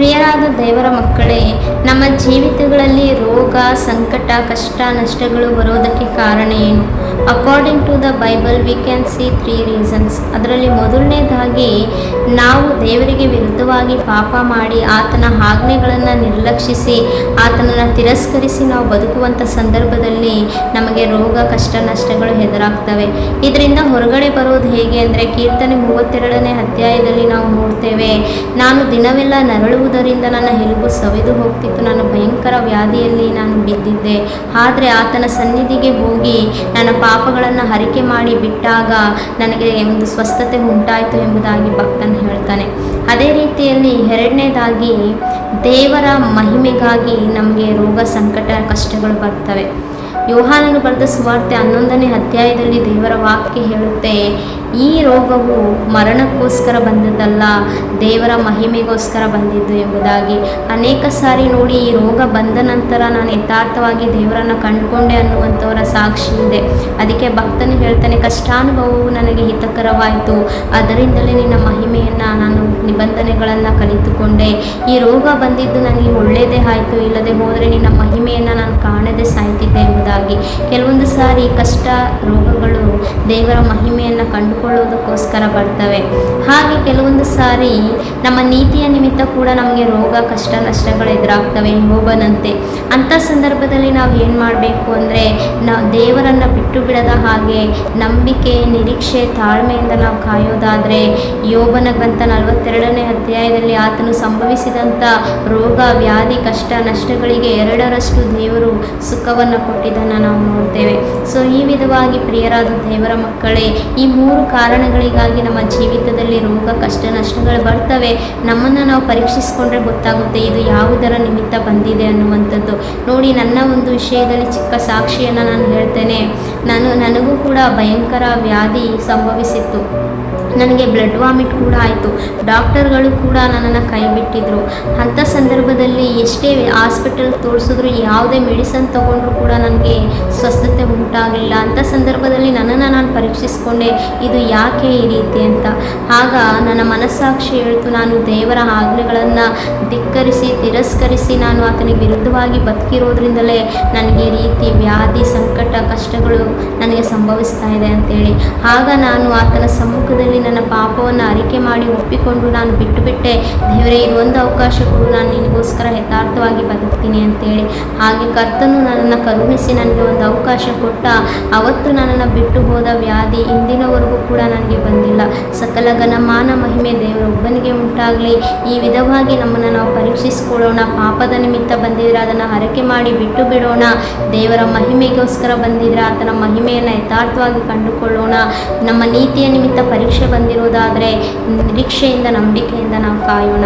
ಪ್ರಿಯರಾದ ದೇವರ ಮಕ್ಕಳೇ, ನಮ್ಮ ಜೀವಿತಗಳಲ್ಲಿ ರೋಗ, ಸಂಕಟ, ಕಷ್ಟ, ನಷ್ಟಗಳು ಬರೋದಕ್ಕೆ ಕಾರಣ ಏನು? According to the Bible we can see three reasons ಅದರಲ್ಲಿ ಮೊದಲನೇದಾಗಿ ನಾವು ದೇವರಿಗೆ ವಿರುದ್ಧವಾಗಿ ಪಾಪ ಮಾಡಿ ಆತನ ಆಜ್ಞೆಗಳನ್ನು ನಿರ್ಲಕ್ಷಿಸಿ, ಆತನನ್ನು ತಿರಸ್ಕರಿಸಿ ನಾವು ಬದುಕುವಂಥ ಸಂದರ್ಭದಲ್ಲಿ ನಮಗೆ ರೋಗ, ಕಷ್ಟ, ನಷ್ಟಗಳು ಎದುರಾಗ್ತವೆ. ಇದರಿಂದ ಹೊರಗಡೆ ಬರೋದು ಹೇಗೆ ಅಂದರೆ ಕೀರ್ತನೆ ಮೂವತ್ತೆರಡನೇ ಅಧ್ಯಾಯದಲ್ಲಿ ನಾವು ನೋಡ್ತೇವೆ, ನಾನು ದಿನವೆಲ್ಲ ನರಳುವುದರಿಂದ ನನ್ನ ಎಲುಬು ಸವೆದು ಹೋಗ್ತಿತ್ತು ನಾನು ಭಯಂಕರ ವ್ಯಾಧಿಯಲ್ಲಿ ನಾನು ಬಿದ್ದಿದ್ದೆ. ಆದರೆ ಆತನ ಸನ್ನಿಧಿಗೆ ಹೋಗಿ ನನ್ನ ಪಾಪಗಳನ್ನು ಹರಿಕೆ ಮಾಡಿ ಬಿಟ್ಟಾಗ ನನಗೆ ಒಂದು ಸ್ವಸ್ಥತೆ ಉಂಟಾಯಿತು ಎಂಬುದಾಗಿ ಭಕ್ತನು ಹೇಳ್ತಾನೆ. ಅದೇ ರೀತಿಯಲ್ಲಿ ಎರಡನೇದಾಗಿ ದೇವರ ಮಹಿಮೆಗಾಗಿ ನಮಗೆ ರೋಗ ಸಂಕಟ ಕಷ್ಟಗಳು ಬರ್ತವೆ. ಯೋಹಾನನು ಬರೆದ ಸುವಾರ್ತೆ ಹನ್ನೊಂದನೇ ಅಧ್ಯಾಯದಲ್ಲಿ ದೇವರ ವಾಕ್ಯ ಹೇಳುತ್ತೆ, ಈ ರೋಗವು ಮರಣಕ್ಕೋಸ್ಕರ ಬಂದದ್ದಲ್ಲ, ದೇವರ ಮಹಿಮೆಗೋಸ್ಕರ ಬಂದಿದ್ದು ಎಂಬುದಾಗಿ. ಅನೇಕ ಸಾರಿ ನೋಡಿ ಈ ರೋಗ ಬಂದ ನಂತರ ನಾನು ಯಥಾರ್ಥವಾಗಿ ದೇವರನ್ನು ಕಂಡುಕೊಂಡೆ ಅನ್ನುವಂಥವರ ಸಾಕ್ಷಿ ಇದೆ. ಅದಕ್ಕೆ ಭಕ್ತನು ಹೇಳ್ತಾನೆ, ಕಷ್ಟಾನುಭವವು ನನಗೆ ಹಿತಕರವಾಯಿತು. ಅದರಿಂದಲೇ ನಿನ್ನ ಮಹಿಮೆಯನ್ನು ನಾನು ನಿಬಂಧನೆಗಳನ್ನು ಕಲಿತುಕೊಂಡೆ. ಈ ರೋಗ ಬಂದಿದ್ದು ನನಗೆ ಒಳ್ಳೆಯದೇ ಆಯಿತು, ಇಲ್ಲದೆ ಹೋದರೆ ನಿನ್ನ ಮಹಿಮೆಯನ್ನು ನಾನು ಕೆಲವೊಂದು ಸಾರಿ ಕಷ್ಟ ರೋಗಗಳು ದೇವರ ಮಹಿಮೆಯನ್ನು ಕಂಡುಕೊಳ್ಳುವುದಕ್ಕೋಸ್ಕರ ಬರ್ತವೆ. ಹಾಗೆ ಕೆಲವೊಂದು ಸಾರಿ ನಮ್ಮ ನೀತಿಯ ನಿಮಿತ್ತ ಕೂಡ ನಮಗೆ ರೋಗ, ಕಷ್ಟ, ನಷ್ಟಗಳು ಎದುರಾಗ್ತವೆ ಹೋಗನಂತೆ ಅಂಥ ಸಂದರ್ಭದಲ್ಲಿ ನಾವು ಏನು ಮಾಡಬೇಕು ಅಂದರೆ ನಾವು ದೇವರನ್ನು ಬಿಟ್ಟು ಬಿಡದ ಹಾಗೆ ನಂಬಿಕೆ, ನಿರೀಕ್ಷೆ, ತಾಳ್ಮೆಯಿಂದ ನಾವು ಕಾಯೋದಾದರೆ ಯೋಬನ ಗ್ರಂಥ ನಲವತ್ತೆರಡನೇ ಅಧ್ಯಾಯದಲ್ಲಿ ಆತನು ಸಂಭವಿಸಿದಂಥ ರೋಗ, ವ್ಯಾಧಿ, ಕಷ್ಟ, ನಷ್ಟಗಳಿಗೆ ಎರಡರಷ್ಟು ದೇವರು ಸುಖವನ್ನು ಕೊಟ್ಟಿದ್ದನ್ನು ನಾವು ನೋಡ್ತೇವೆ. ಸೊ ಈ ವಿಧವಾಗಿ ಪ್ರಿಯರಾದ ದೇವರ ಮಕ್ಕಳೇ, ಈ ಮೂರು ಕಾರಣಗಳಿಗಾಗಿ ನಮ್ಮ ಜೀವಿತದಲ್ಲಿ ರೋಗ, ಕಷ್ಟ, ನಷ್ಟಗಳು ಬರ್ತವೆ. ನಮ್ಮನ್ನು ನಾವು ಪರೀಕ್ಷಿಸಿಕೊಂಡ್ರೆ ಗೊತ್ತಾಗುತ್ತೆ ಇದು ಯಾವುದರ ನಿಮಿತ್ತ ಬಂದಿದೆ ಅನ್ನುವಂಥದ್ದು. ನೋಡಿ, ನನ್ನ ಒಂದು ವಿಷಯದಲ್ಲಿ ಚಿಕ್ಕ ಸಾಕ್ಷಿಯನ್ನು ನಾನು ಹೇಳ್ತೇನೆ. ನಾನು, ನನಗೂ ಕೂಡ ಭಯಂಕರ ವ್ಯಾಧಿ ಸಂಭವಿಸಿತ್ತು. ನನಗೆ ಬ್ಲಡ್ ವಾಮಿಟ್ ಕೂಡ ಆಯಿತು. ಡಾಕ್ಟರ್ಗಳು ಕೂಡ ನನ್ನನ್ನು ಕೈ ಬಿಟ್ಟಿದ್ರು ಅಂಥ ಸಂದರ್ಭದಲ್ಲಿ ಎಷ್ಟೇ ಹಾಸ್ಪಿಟಲ್ ತೋರಿಸಿದ್ರು, ಯಾವುದೇ ಮೆಡಿಸನ್ ತೊಗೊಂಡ್ರು ಕೂಡ ನನಗೆ ಸ್ವಸ್ಥತೆ ಉಂಟಾಗಲಿಲ್ಲ ಅಂಥ ಸಂದರ್ಭದಲ್ಲಿ ನನ್ನನ್ನು ನಾನು ಪರೀಕ್ಷಿಸಿಕೊಂಡೆ, ಇದು ಯಾಕೆ ಈ ರೀತಿ ಅಂತ. ಆಗ ನನ್ನ ಮನಸ್ಸಾಕ್ಷಿ ಹೇಳ್ತು, ನಾನು ದೇವರ ಆಜ್ಞೆಗಳನ್ನು ಧಿಕ್ಕರಿಸಿ, ತಿರಸ್ಕರಿಸಿ ನಾನು ಆತನಿಗೆ ವಿರುದ್ಧವಾಗಿ ಬದುಕಿರೋದ್ರಿಂದಲೇ ನನಗೆ ಈ ರೀತಿ ವ್ಯಾಧಿ, ಸಂಕಟ, ಕಷ್ಟಗಳು ನನಗೆ ಸಂಭವಿಸ್ತಾ ಇದೆ ಅಂತೇಳಿ. ಆಗ ನಾನು ಆತನ ಸಮ್ಮುಖದಲ್ಲಿ ನನ್ನ ಪಾಪವನ್ನು ಅರಿಕೆ ಮಾಡಿ ಒಪ್ಪಿಕೊಂಡು ನಾನು ಬಿಟ್ಟು ಬಿಟ್ಟೆ ದೇವರೇ, ಇದು ಒಂದು ಅವಕಾಶ ಕೊಡು, ನಾನು ನಿನಗೋಸ್ಕರ ಯಥಾರ್ಥವಾಗಿ ಬದುಕ್ತೀನಿ ಅಂತೇಳಿ. ಹಾಗೆ ಕರ್ತನು ನನ್ನನ್ನು ಕರುಣಿಸಿ ನನಗೆ ಒಂದು ಅವಕಾಶ ಕೊಟ್ಟ. ಅವತ್ತು ನನ್ನನ್ನು ಬಿಟ್ಟು ಹೋದ ವ್ಯಾಧಿ ಇಂದಿನವರೆಗೂ ಕೂಡ ನನಗೆ ಬಂದಿಲ್ಲ. ಸಕಲ ಘನಮಾನ ಮಹಿಮೆ ದೇವರ ಒಬ್ಬನಿಗೆ ಉಂಟಾಗಲಿ. ಈ ವಿಧವಾಗಿ ನಮ್ಮನ್ನು ನಾವು ಪರೀಕ್ಷಿಸಿಕೊಳ್ಳೋಣ. ಪಾಪದ ನಿಮಿತ್ತ ಬಂದಿದ್ರೆ ಅದನ್ನು ಹರಕೆ ಮಾಡಿ ಬಿಟ್ಟು ಬಿಡೋಣ. ದೇವರ ಮಹಿಮೆಗೋಸ್ಕರ ಬಂದಿದ್ರೆ ಆತನ ಮಹಿಮೆಯನ್ನು ಯಥಾರ್ಥವಾಗಿ ಕಂಡುಕೊಳ್ಳೋಣ. ನಮ್ಮ ನೀತಿಯ ನಿಮಿತ್ತ ಪರೀಕ್ಷೆ ಬಂದಿರೋದಾದರೆ ನಿರೀಕ್ಷೆಯಿಂದ ನಂಬಿಕೆಯಿಂದ ನಾವು ಕಾಯೋಣ.